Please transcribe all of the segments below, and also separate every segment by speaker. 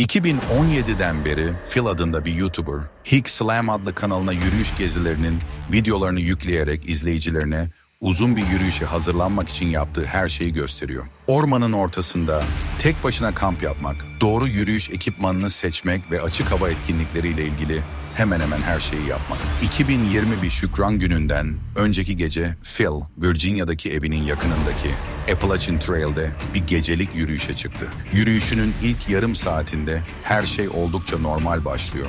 Speaker 1: 2017'den beri Phil adında bir YouTuber, Hick Slam adlı kanalına yürüyüş gezilerinin videolarını yükleyerek izleyicilerine uzun bir yürüyüşe hazırlanmak için yaptığı her şeyi gösteriyor. Ormanın ortasında tek başına kamp yapmak, doğru yürüyüş ekipmanını seçmek ve açık hava etkinlikleriyle ilgili hemen hemen her şeyi yapmak. 2020 bir Şükran gününden önceki gece Phil, Virginia'daki evinin yakınındaki Appalachian Trail'de bir gecelik yürüyüşe çıktı. Yürüyüşünün ilk yarım saatinde her şey oldukça normal başlıyor.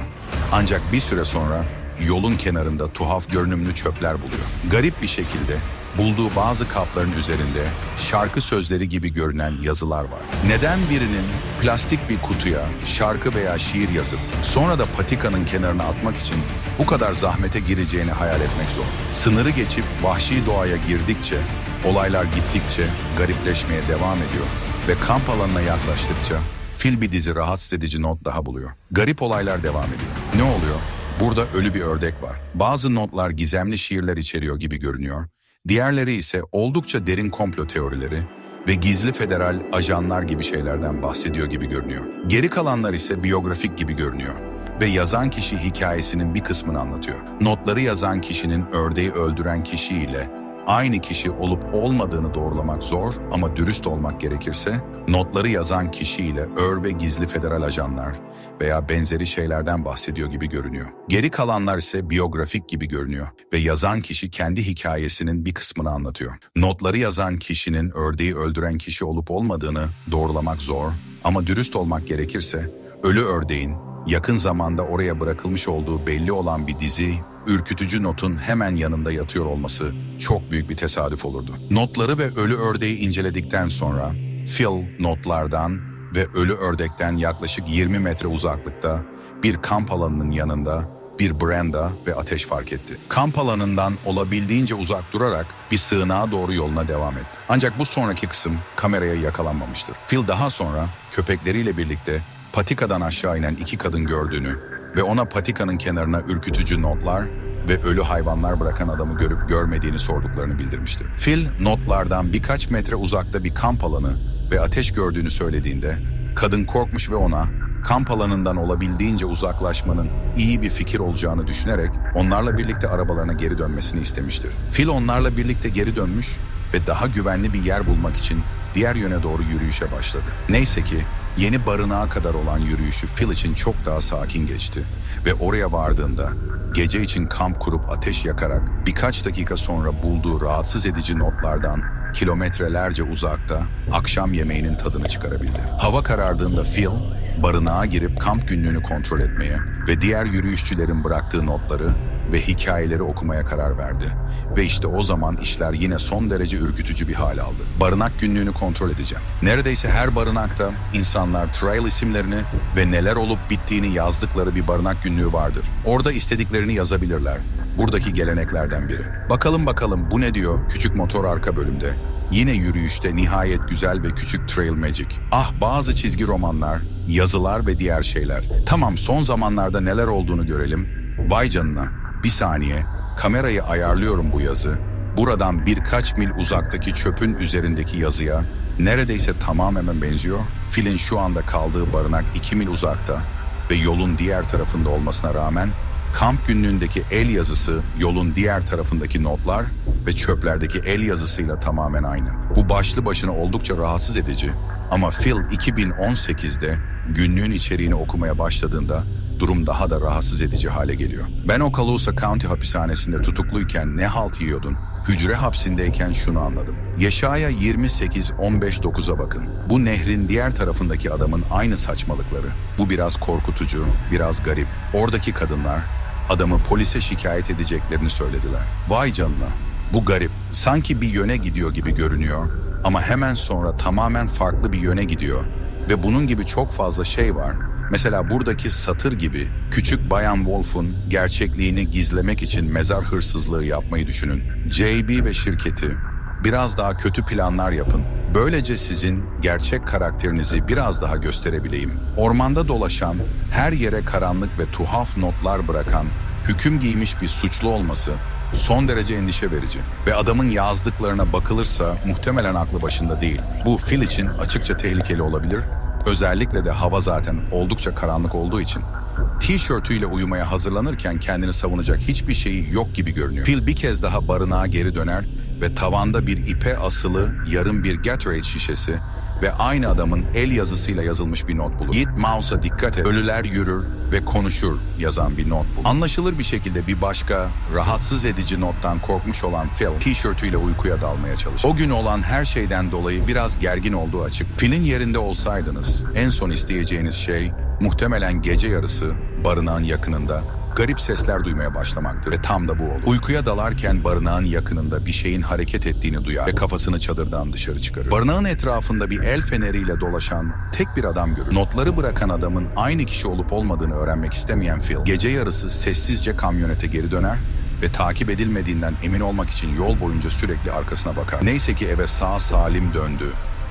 Speaker 1: Ancak bir süre sonra yolun kenarında tuhaf görünümlü çöpler buluyor. Garip bir şekilde bulduğu bazı kapların üzerinde şarkı sözleri gibi görünen yazılar var. Neden birinin plastik bir kutuya şarkı veya şiir yazıp sonra da patikanın kenarına atmak için bu kadar zahmete gireceğini hayal etmek zor. Sınırı geçip vahşi doğaya girdikçe, olaylar gittikçe garipleşmeye devam ediyor ve kamp alanına yaklaştıkça Fil bir dizi rahatsız edici not daha buluyor. Garip olaylar devam ediyor. Ne oluyor? Burada ölü bir ördek var. Bazı notlar gizemli şiirler içeriyor gibi görünüyor. Diğerleri ise oldukça derin komplo teorileri ve gizli federal ajanlar gibi şeylerden bahsediyor gibi görünüyor. Geri kalanlar ise biyografik gibi görünüyor ve yazan kişi hikayesinin bir kısmını anlatıyor. Notları yazan kişinin ördeği öldüren kişiyle aynı kişi olup olmadığını doğrulamak zor ama dürüst olmak gerekirse notları yazan kişiyle ör ve gizli federal ajanlar veya benzeri şeylerden bahsediyor gibi görünüyor. Geri kalanlar ise biyografik gibi görünüyor ve yazan kişi kendi hikayesinin bir kısmını anlatıyor. Notları yazan kişinin ördeği öldüren kişi olup olmadığını doğrulamak zor ama dürüst olmak gerekirse ölü ördeğin yakın zamanda oraya bırakılmış olduğu belli olan bir dizi, ürkütücü notun hemen yanında yatıyor olması çok büyük bir tesadüf olurdu. Notları ve ölü ördeği inceledikten sonra Phil notlardan ve ölü ördekten yaklaşık 20 metre uzaklıkta bir kamp alanının yanında bir branda ve ateş fark etti. Kamp alanından olabildiğince uzak durarak bir sığınağa doğru yoluna devam etti. Ancak bu sonraki kısım kameraya yakalanmamıştır. Phil daha sonra köpekleriyle birlikte patikadan aşağı inen iki kadın gördüğünü ve ona patikanın kenarına ürkütücü notlar ve ölü hayvanlar bırakan adamı görüp görmediğini sorduklarını bildirmiştir. Phil notlardan birkaç metre uzakta bir kamp alanı ve ateş gördüğünü söylediğinde kadın korkmuş ve ona kamp alanından olabildiğince uzaklaşmanın iyi bir fikir olacağını düşünerek onlarla birlikte arabalarına geri dönmesini istemiştir. Phil onlarla birlikte geri dönmüş ve daha güvenli bir yer bulmak için diğer yöne doğru yürüyüşe başladı. Neyse ki yeni barınağa kadar olan yürüyüşü Phil için çok daha sakin geçti ve oraya vardığında gece için kamp kurup ateş yakarak birkaç dakika sonra bulduğu rahatsız edici notlardan kilometrelerce uzakta akşam yemeğinin tadını çıkarabildi. Hava karardığında Phil barınağa girip kamp günlüğünü kontrol etmeye ve diğer yürüyüşçülerin bıraktığı notları ve hikayeleri okumaya karar verdi. Ve işte o zaman işler yine son derece ürkütücü bir hal aldı. Barınak günlüğünü kontrol edeceğim. Neredeyse her barınakta insanlar trail isimlerini ve neler olup bittiğini yazdıkları bir barınak günlüğü vardır. Orada istediklerini yazabilirler. Buradaki geleneklerden biri. Bakalım bakalım bu ne diyor küçük motor arka bölümde. Yine yürüyüşte nihayet güzel ve küçük Trail Magic. Ah bazı çizgi romanlar, yazılar ve diğer şeyler. Tamam son zamanlarda neler olduğunu görelim. Vay canına. Bir saniye. Kamerayı ayarlıyorum bu yazı. Buradan birkaç mil uzaktaki çöpün üzerindeki yazıya neredeyse tamamen benziyor. Filin şu anda kaldığı barınak 2 mil uzakta ve yolun diğer tarafında olmasına rağmen kamp günlüğündeki el yazısı yolun diğer tarafındaki notlar ve çöplerdeki el yazısıyla tamamen aynı. Bu başlı başına oldukça rahatsız edici ama Phil 2018'de günlüğün içeriğini okumaya başladığında durum daha da rahatsız edici hale geliyor. Ben Okaloosa County hapishanesinde tutukluyken ne halt yiyordun? Hücre hapsindeyken şunu anladım. Yaşaya 28-15-9'a bakın. Bu nehrin diğer tarafındaki adamın aynı saçmalıkları. Bu biraz korkutucu, biraz garip. Oradaki kadınlar adamı polise şikayet edeceklerini söylediler. Vay canına. Bu garip. Sanki bir yöne gidiyor gibi görünüyor ama hemen sonra tamamen farklı bir yöne gidiyor. Ve bunun gibi çok fazla şey var. Mesela buradaki satır gibi küçük Bayan Wolf'un gerçekliğini gizlemek için mezar hırsızlığı yapmayı düşünün. JB ve şirketi biraz daha kötü planlar yapın. Böylece sizin gerçek karakterinizi biraz daha gösterebileyim. Ormanda dolaşan, her yere karanlık ve tuhaf notlar bırakan, hüküm giymiş bir suçlu olması son derece endişe verici. Ve adamın yazdıklarına bakılırsa muhtemelen aklı başında değil. Bu Phil için açıkça tehlikeli olabilir Özellikle de hava zaten oldukça karanlık olduğu için. Tişörtüyle uyumaya hazırlanırken kendini savunacak hiçbir şeyi yok gibi görünüyor. Phil bir kez daha barınağa geri döner ve tavanda bir ipe asılı yarım bir Gatorade şişesi ve aynı adamın el yazısıyla yazılmış bir not bulur. Git mouse'a dikkat et, ölüler yürür ve konuşur yazan bir not bulur. Anlaşılır bir şekilde bir başka rahatsız edici nottan korkmuş olan Phil tişörtüyle uykuya dalmaya çalışır. O gün olan her şeyden dolayı biraz gergin olduğu açık. Phil'in yerinde olsaydınız en son isteyeceğiniz şey muhtemelen gece yarısı barınağın yakınında garip sesler duymaya başlamaktır ve tam da bu olur. Uykuya dalarken barınağın yakınında bir şeyin hareket ettiğini duyar ve kafasını çadırdan dışarı çıkarır. Barınağın etrafında bir el feneriyle dolaşan tek bir adam görür. Notları bırakan adamın aynı kişi olup olmadığını öğrenmek istemeyen Phil, gece yarısı sessizce kamyonete geri döner ve takip edilmediğinden emin olmak için yol boyunca sürekli arkasına bakar. Neyse ki eve sağ salim döndü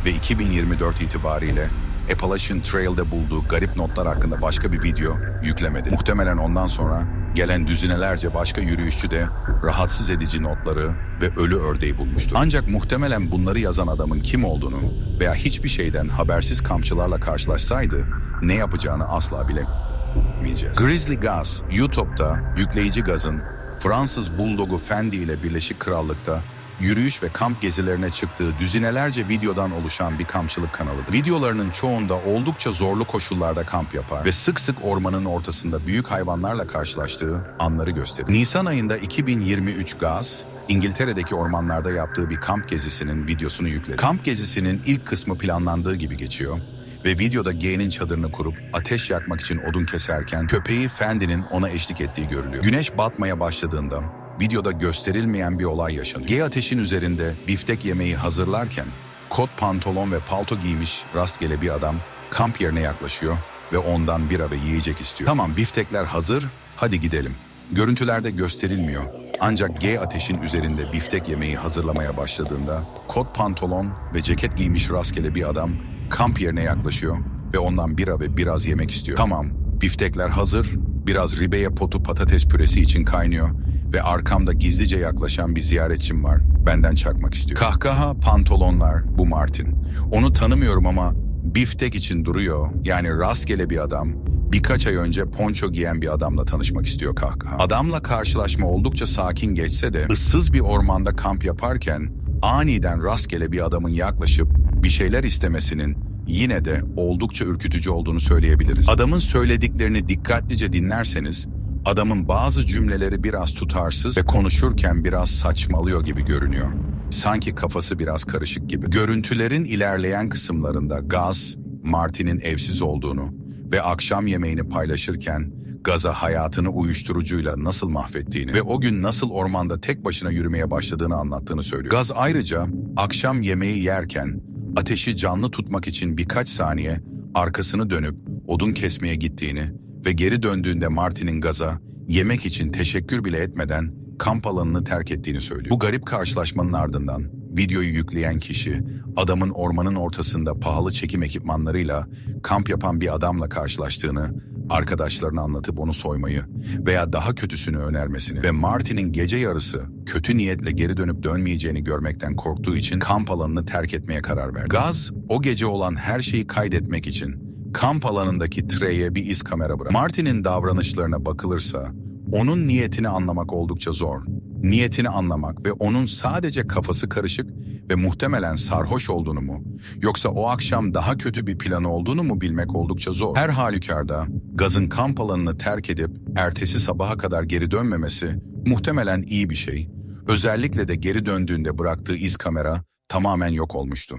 Speaker 1: ve 2024 itibariyle Appalachian Trail'de bulduğu garip notlar hakkında başka bir video yüklemedi. Muhtemelen ondan sonra gelen düzinelerce başka yürüyüşçü de rahatsız edici notları ve ölü ördeği bulmuştur. Ancak muhtemelen bunları yazan adamın kim olduğunu veya hiçbir şeyden habersiz kampçılarla karşılaşsaydı ne yapacağını asla bilemeyeceğiz. Grizzly Gaz, YouTube'da yükleyici gazın Fransız Bulldog'u Fendi ile Birleşik Krallık'ta yürüyüş ve kamp gezilerine çıktığı düzinelerce videodan oluşan bir kampçılık kanalıdır. Videolarının çoğunda oldukça zorlu koşullarda kamp yapar ve sık sık ormanın ortasında büyük hayvanlarla karşılaştığı anları gösterir. Nisan ayında 2023 Gaz, İngiltere'deki ormanlarda yaptığı bir kamp gezisinin videosunu yükledi. Kamp gezisinin ilk kısmı planlandığı gibi geçiyor ve videoda G'nin çadırını kurup ateş yakmak için odun keserken köpeği Fendi'nin ona eşlik ettiği görülüyor. Güneş batmaya başladığında videoda gösterilmeyen bir olay yaşanıyor. G ateşin üzerinde biftek yemeği hazırlarken kot pantolon ve palto giymiş rastgele bir adam kamp yerine yaklaşıyor ve ondan bira ve yiyecek istiyor. Tamam biftekler hazır, hadi gidelim. Görüntülerde gösterilmiyor. Ancak G ateşin üzerinde biftek yemeği hazırlamaya başladığında kot pantolon ve ceket giymiş rastgele bir adam kamp yerine yaklaşıyor ve ondan bira ve biraz yemek istiyor. Tamam, biftekler hazır, biraz ribeye potu patates püresi için kaynıyor ve arkamda gizlice yaklaşan bir ziyaretçim var. Benden çakmak istiyor. Kahkaha, pantolonlar, bu Martin. Onu tanımıyorum ama biftek için duruyor. Yani rastgele bir adam, birkaç ay önce ponço giyen bir adamla tanışmak istiyor kahkaha. Adamla karşılaşma oldukça sakin geçse de ıssız bir ormanda kamp yaparken aniden rastgele bir adamın yaklaşıp bir şeyler istemesinin yine de oldukça ürkütücü olduğunu söyleyebiliriz. Adamın söylediklerini dikkatlice dinlerseniz adamın bazı cümleleri biraz tutarsız ve konuşurken biraz saçmalıyor gibi görünüyor. Sanki kafası biraz karışık gibi. Görüntülerin ilerleyen kısımlarında Gaz, Martin'in evsiz olduğunu ve akşam yemeğini paylaşırken Gaz'a hayatını uyuşturucuyla nasıl mahvettiğini ve o gün nasıl ormanda tek başına yürümeye başladığını anlattığını söylüyor. Gaz ayrıca akşam yemeği yerken ateşi canlı tutmak için birkaç saniye arkasını dönüp odun kesmeye gittiğini ve geri döndüğünde Martin'in Gaz'a yemek için teşekkür bile etmeden kamp alanını terk ettiğini söylüyor. Bu garip karşılaşmanın ardından videoyu yükleyen kişi adamın ormanın ortasında pahalı çekim ekipmanlarıyla kamp yapan bir adamla karşılaştığını, arkadaşlarına anlatıp onu soymayı veya daha kötüsünü önermesini ve Martin'in gece yarısı kötü niyetle geri dönüp dönmeyeceğini görmekten korktuğu için kamp alanını terk etmeye karar verdi. Gaz o gece olan her şeyi kaydetmek için kamp alanındaki treye bir iz kamera bıraktı. Martin'in davranışlarına bakılırsa onun niyetini anlamak oldukça zor. Niyetini anlamak ve onun sadece kafası karışık ve muhtemelen sarhoş olduğunu mu, yoksa o akşam daha kötü bir planı olduğunu mu bilmek oldukça zor. Her halükarda gazın kamp alanını terk edip ertesi sabaha kadar geri dönmemesi muhtemelen iyi bir şey. Özellikle de geri döndüğünde bıraktığı iz kamera tamamen yok olmuştu.